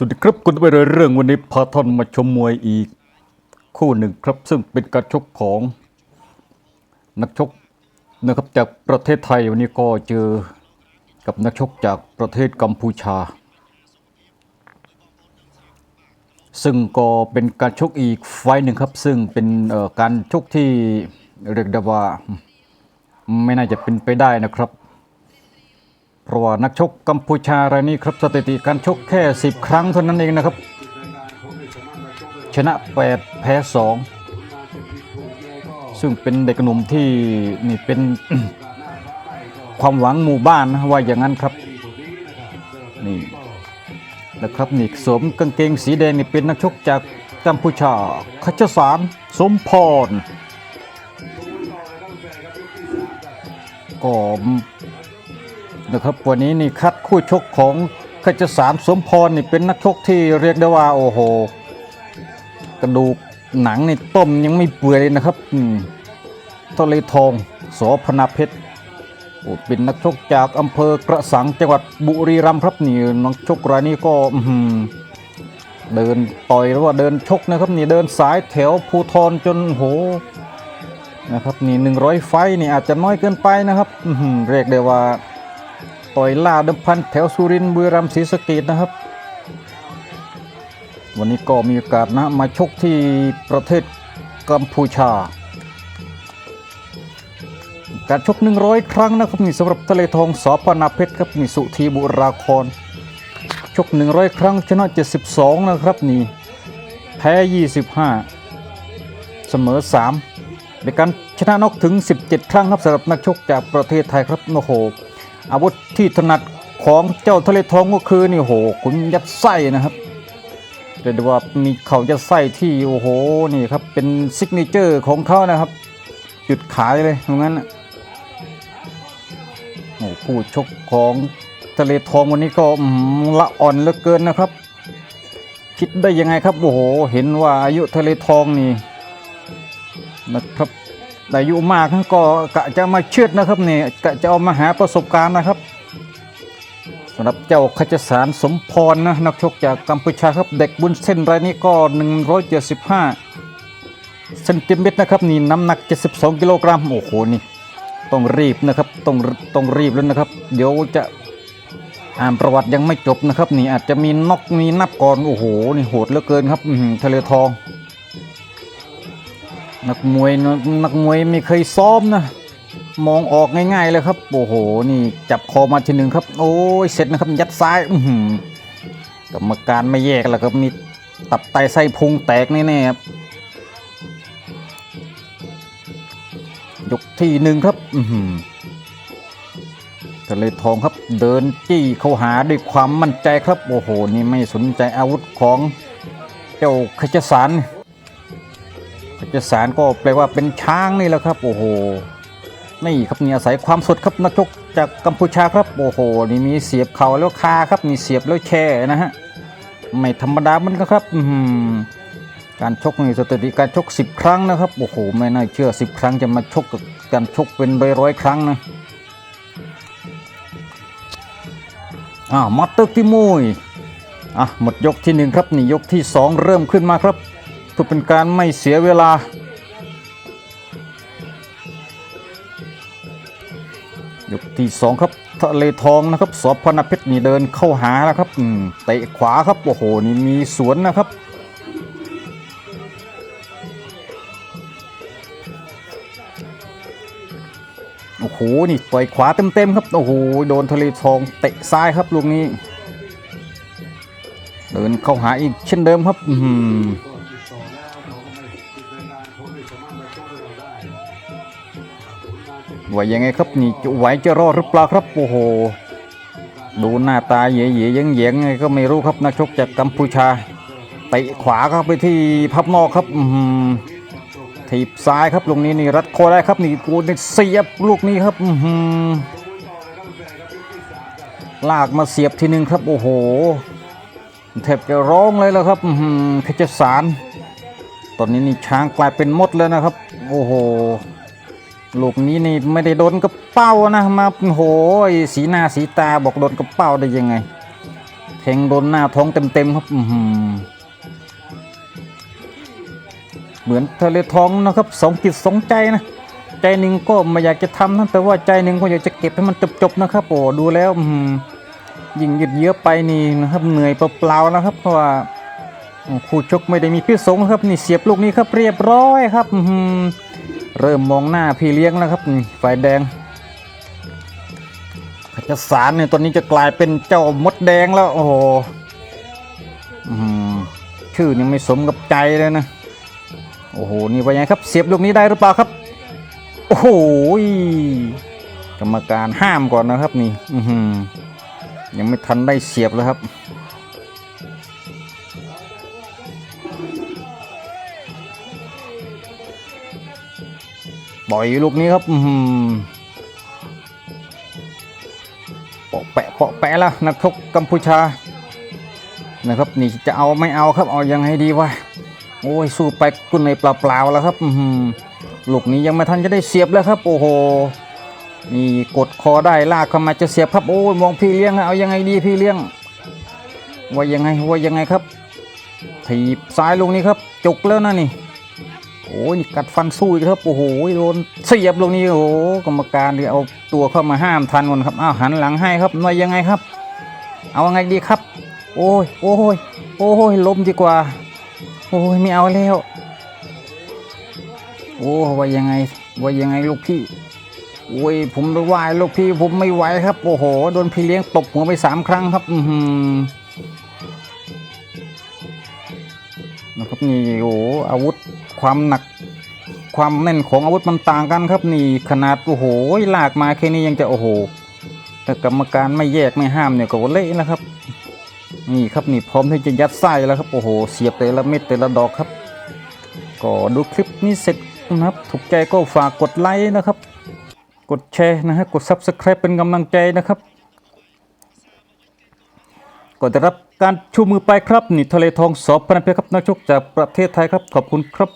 สวัสดีครับคุณไปเลยเรื่องวันนี้พาท่านมาชมมวยอีกคู่หนึ่งครับ ซึ่งเป็นการชกของนักชกนะครับจากประเทศไทยวันนี้ก็เจอกับนักชกจากประเทศกัมพูชา ซึ่งก็เป็นการชกอีกไฟหนึ่งครับ ซึ่งเป็นการชกที่เรียกได้ว่าไม่น่าจะเป็นไปได้นะครับ เพราะว่านักชกกัมพูชารายนี้ครับสถิติการชกแค่ 10 ครั้งเท่านั้นเองนะครับ ชนะ 8 แพ้ 2 ซึ่งเป็นเด็กหนุ่มที่นี่เป็นความหวังหมู่บ้านนะว่าอย่างนั้นครับนี่นะครับนี่สวมกางเกงสีแดงนี่เป็นนักชกจากกัมพูชาคัชสารสมพรก็ นะครับ วันนี้นี่คัดคู่ชกของขจสารสมพรนี่เป็นนักชกที่เรียกได้ว่าโอ้โห กระดูกหนังนี่ต้มยังไม่เปื่อยเลยนะครับอืมทะเลทองสอพนาเพชรอ้เป็นนักชกจากอำเภอกระสังจังหวัดบุรีรัมย์ครับนี่นักชกรายนี้ก็เดินต่อยหรือว่าเดินชกนะครับนี่เดินสายแถวภูทรจนโหนะครับนี่หนึ่งร้อยไฟนี่อาจจะน้อยเกินไปนะครับอื้อหือเรียกได้ว่า ต่อยล่าเดิมพันแถวสุรินทร์บุรีรัมย์ศรีสะเกดนะครับ วันนี้ก็มีโอกาสนะมาชกที่ประเทศกัมพูชา การชก 100 ครั้งนะครับนี่สำหรับทะเลทองสอพนาเพชรครับนี่สุธีบุราครชก 100 ครั้งชนะ 72 นะครับนี่แพ้ 25 เสมอ 3ในการชนะนอกถึง 17 ครั้งครับสำหรับนักชกจากประเทศไทยครับโอ้โห อาวุธที่ถนัดของเจ้าทะเลทองก็คือนี่โหขุนยัดไส้นะครับเรียกว่ามีเข่ายัดไส้ที่โอ้โหนี่ครับเป็นซิกเนเจอร์ของเขานะครับ จุดขายเลยตรงนั้นโอ้ผู้ชกของทะเลทองวันนี้ก็ละอ่อนเหลือเกินนะครับ คิดได้ยังไงครับโอ้โห เห็นว่าอายุทะเลทองนี่นะครับ อายุมากก็กะจะมาเชือดนะครับเนี่ยกะจะเอามาหาประสบการณ์นะครับสำหรับเจ้าขจสารสมพรนะนักชกจากกัมพูชาครับเด็กบุญเส้นรายนี้ก็ 175เซนติเมตรนะครับนี่น้ำหนัก 72 กิโลกรัมโอ้โหนี่ต้องรีบนะครับต้องต้องรีบแล้วนะครับ เดี๋ยวจะอ่านประวัติยังไม่จบนะครับ นี่อาจจะมีนกมีนับก่อนโอ้โหนี่โหดเหลือเกินครับทะเลทอง นักมวยน,นักมวยไม่เคยซ้อมนะมองออกง่ายๆเลยครับ โอ้โห นี่จับคอมาทีหนึ่งครับ โอ้ยเสร็จนะครับยัดซ้ายกรรมการไม่แยกแล้วครับมีตับไตไส้พุงแตกแน่ๆครับยกที่หนึ่งครับอือหือทะเลทองครับเดินจี้เข้าหาด้วยความมั่นใจครับ โอ้โห นี่ไม่สนใจอาวุธของเจ้าขจสาร เพชรสารก็แปลว่าเป็นช้างนี่แหละครับ โอ้โหนี่ครับนี่อาศัยความสดครับนักชกจากกัมพูชาครับโอ้โหนี่มีเสียบเข่าแล้วคาครับมีเสียบแล้วแช่นะฮะไม่ธรรมดามันก็ครับอือหือการชกนี่สถิติการชก 10 ครั้งนะครับโอ้โหไม่น่าเชื่อ 10 ครั้งจะมาชกกับการชกเป็นร้อยร้อยครั้งนะอ้ามาตึกที่มุยอะหมดยกที่หนึ่งครับนี่ยกที่สองเริ่มขึ้นมาครับ พื่อเป็นการไม่เสียเวลา ยกที่สองครับทะเลทองนะครับสอบพนเพชรนี่เดินเข้าหาแล้วครับเตะขวาครับโอ้โหนี่มีสวนนะครับโอ้โห นี่ต่อยขวาเต็มๆครับ โอ้โห โดนทะเลทองเตะซ้ายครับลูกนี้ เดินเข้าหาอีกเช่นเดิมครับ อื อหือว่ายังไงครับนี่จะไหวจะรอดหรือเปล่าครับโอ้โหดูหน้าตาเย่ๆยังเยงไงก็ไม่รู้ครับนักชกจากกัมพูชาเตะขวาเข้าไปที่พับนอกครับอืถีบซ้ายครับลูกนี้นี่รัดคอได้ครับนี่กูนี่เสียบลูกนี้ครับอืลากมาเสียบทีหนึ่งครับ โอ้โหแทบจะร้องเลยแล้วครับอือหือเพชรสารตอนนี้นี่ช้างกลายเป็นมดแล้วนะครับ โอ้โห ลูกนี้นี่ไม่ได้โดนกระเป้านะมาโอ้โหสีหน้าสีตาบอกโดนกระเป้าได้ยังไงแทงโดนหน้าท้องเต็มๆครับเหมือนทะเลท้องนะครับสองจิตสองใจนะใจหนึ่งก็ไม่อยากจะทำนะแต่ว่าใจหนึ่งก็อยากจะเก็บให้มันจบๆนะครับโอ้ดูแล้วยิ่งยืดเยื้อไปนี่นะครับเหนื่อยเปล่าๆนะครับเพราะว่าคู่ชกไม่ได้มีพิษสงครับนี่เสียบลูกนี้ครับเรียบร้อยครับอื เริ่มมองหน้าพี่เลี้ยงแล้วครับนี่ฝ่ายแดงขจสารเนี่ยตอนนี้จะกลายเป็นเจ้ามดแดงแล้ว โอ้โหอืมชื่อนี่ไม่สมกับใจเลยนะ โอ้โห นี่ว่ายังครับ เสียบลูกนี้ได้หรือเปล่าครับ โอ้โหยกรรมการห้ามก่อนนะครับนี่ยังไม่ทันได้เสียบเลยครับ ปล่อยลูกนี้ครับอือหือเปาะแปะเปาะแปะล้วนักชกกัมพูชา นะครับ นี่จะเอาไม่เอาครับ เอายังไงดีวะโอ้ยสู้ไปกุนในเปล่าๆแล้วครับอือหือลูกนี้ยังไม่ทันจะได้เสียบแล้วครับ โอ้โหนี่กดคอได้ลากเข้ามาจะเสียบครับโอ้ยมองพี่เลี้ยงเอายังไงดีพี่เลี้ยงว่ายังไงว่ายังไงครับถีบซ้ายลูกนี้ครับจุกแล้วนะนี่ โอ้ยกัดฟันสู้อีกครับโอ้โหโดนเสียบลูกนี้โอ้โหกรรมการที่เอาตัวเข้ามาห้ามทันก่อนครับอ้าวหันหลังให้ครับว่ายังไงครับ เอาไงดีครับ โอ้ยโอ้ยโอ้ยล้มดีกว่า โอ้ยไม่เอาแล้ว โอ้ว่ายังไงว่ายังไงลูกพี่โอ้ยผมไม่ไหวลูกพี่ผมไม่ไหวครับโอ้โหโดนพี่เลี้ยงตบหัวไปสามครั้งครับ อือหือนะครับนี่โอ้อาวุธ ความหนัก ความแน่นของอาวุธมันต่างกันครับนี่ขนาดโอ้โหลากมาแค่นี้ยังจะโอ้โหแต่กรรมการไม่แยกไม่ห้ามเนี่ยก็เละแล้วครับ นี่ครับนี่พร้อมที่จะยัดไส้แล้วครับโอ้โห เสียบแต่ละเม็ดแต่ละดอกครับก็ดูคลิปนี้เสร็จนะครับ ถูกใจก็ฝากกดไลค์นะครับ กดแชร์นะฮะกด Subscribe เป็นกำลังใจนะครับก็ได้รับการชูมือไปครับ นี่ทะเลทองสอบพันเพชรครับนักชกจากประเทศไทยครับ ขอบคุณครับ